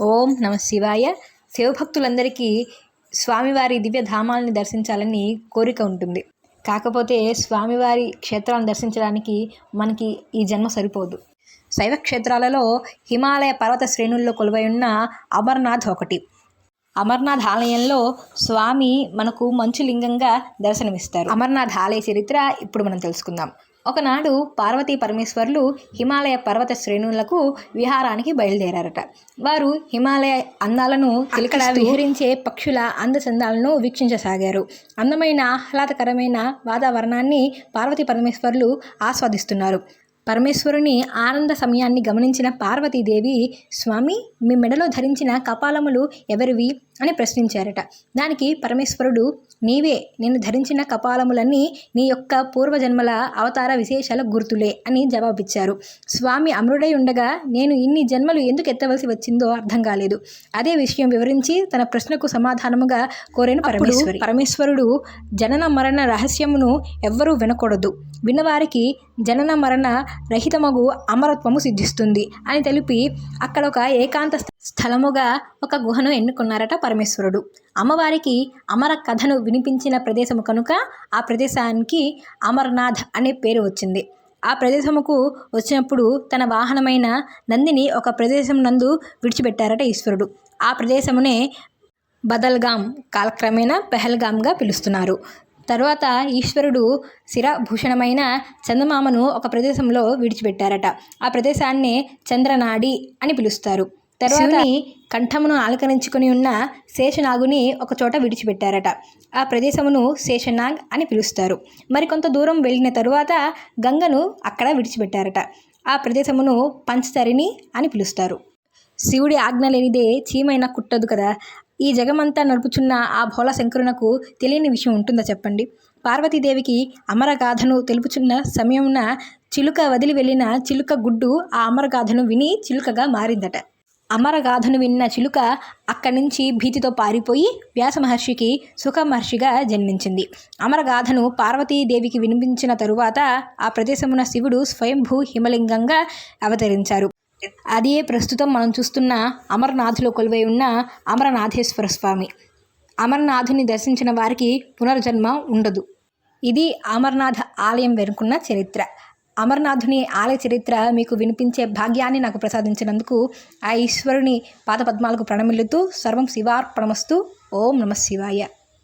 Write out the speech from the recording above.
ఓం నమ శివాయ. శివభక్తులందరికీ స్వామివారి దివ్య ధామాలని దర్శించాలని కోరిక ఉంటుంది. కాకపోతే స్వామివారి క్షేత్రాలను దర్శించడానికి మనకి ఈ జన్మ సరిపోదు. శైవ క్షేత్రాలలో హిమాలయ పర్వత శ్రేణుల్లో కొలువై ఉన్న అమర్నాథ్ ఒకటి. అమర్నాథ్ ఆలయంలో స్వామి మనకు మంచు లింగంగా దర్శనమిస్తారు. అమర్నాథ్ ఆలయ చరిత్ర ఇప్పుడు మనం తెలుసుకుందాం. ఒకనాడు పార్వతీ పరమేశ్వర్లు హిమాలయ పర్వత శ్రేణులకు విహారానికి బయలుదేరారట. వారు హిమాలయ అందాలను ఇక్కడ విహరించే పక్షుల అందచందాలను వీక్షించసాగారు. అందమైన ఆహ్లాదకరమైన వాతావరణాన్ని పార్వతీ పరమేశ్వర్లు ఆస్వాదిస్తున్నారు. పరమేశ్వరుని ఆనంద సమయాన్ని గమనించిన పార్వతీదేవి స్వామి మీ మెడలో ధరించిన కపాలములు ఎవరివి? అని ప్రశ్నించారట. దానికి పరమేశ్వరుడు నీవే నేను ధరించిన కపాలములన్నీ నీ యొక్క పూర్వజన్మల అవతార విశేషాల గుర్తులే అని జవాబిచ్చారు. స్వామి అమరుడై ఉండగా నేను ఇన్ని జన్మలు ఎందుకు ఎత్తవలసి వచ్చిందో అర్థం కాలేదు. అదే విషయం వివరించి తన ప్రశ్నకు సమాధానముగా కోరిన పరమేశ్వరి. పరమేశ్వరుడు జనన మరణ రహస్యమును ఎవ్వరూ వినకూడదు. విన్నవారికి జనన మరణ రహితమగు అమరత్వము సిద్ధిస్తుంది అని తెలిపి అక్కడ ఒక ఏకాంత స్థలముగా ఒక గుహను ఎన్నుకున్నారట పరమేశ్వరుడు. అమ్మవారికి అమర కథను వినిపించిన ప్రదేశము కనుక ఆ ప్రదేశానికి అమర్నాథ్ అనే పేరు వచ్చింది. ఆ ప్రదేశముకు వచ్చినప్పుడు తన వాహనమైన నందిని ఒక ప్రదేశం నందు విడిచిపెట్టారట ఈశ్వరుడు. ఆ ప్రదేశమునే బదల్గాం కాలక్రమేణా పెహల్గాంగా పిలుస్తున్నారు. తరువాత ఈశ్వరుడు శిరభూషణమైన చందమామను ఒక ప్రదేశంలో విడిచిపెట్టారట. ఆ ప్రదేశాన్ని చంద్రనాడి అని పిలుస్తారు. తర్వాత కంఠమును ఆలకరించుకొని ఉన్న శేషనాగుని ఒక చోట విడిచిపెట్టారట. ఆ ప్రదేశమును శేషనాగ్ అని పిలుస్తారు. మరికొంత దూరం వెళ్ళిన తరువాత గంగను అక్కడ విడిచిపెట్టారట. ఆ ప్రదేశమును పంచతరిణి అని పిలుస్తారు. శివుడి ఆజ్ఞ లేనిదే చీమైన కుట్టదు కదా. ఈ జగమంతా నడుపుచున్న ఆ భోళ శంకరునకు తెలియని విషయం ఉంటుందా చెప్పండి? పార్వతీదేవికి అమరగాథను తెలుపుచున్న సమయమున చిలుక వదిలి వెళ్ళిన చిలుక గుడ్డు ఆ అమరగాథను విని చిలుకగా మారిందట. అమరగాథను విన్న చిలుక అక్కడి నుంచి భీతితో పారిపోయి వ్యాస మహర్షికి సుఖ మహర్షిగా జన్మించింది. అమరగాథను పార్వతీదేవికి వినిపించిన తరువాత ఆ ప్రదేశమున శివుడు స్వయంభూ హిమలింగంగా అవతరించారు. అదే ప్రస్తుతం మనం చూస్తున్న అమరనాథులో కొలువై ఉన్న అమరనాథేశ్వర స్వామి. అమరనాథుని దర్శించిన వారికి పునర్జన్మ ఉండదు. ఇది అమర్నాథ్ ఆలయం వెనుకున్న చరిత్ర. అమర్నాథుని ఆలయ చరిత్ర మీకు వినిపించే భాగ్యాన్ని నాకు ప్రసాదించినందుకు ఆ ఈశ్వరుని పాదపద్మాలకు ప్రణమిల్లుతూ సర్వం శివార్పణమస్తు. ఓం నమ శివాయ.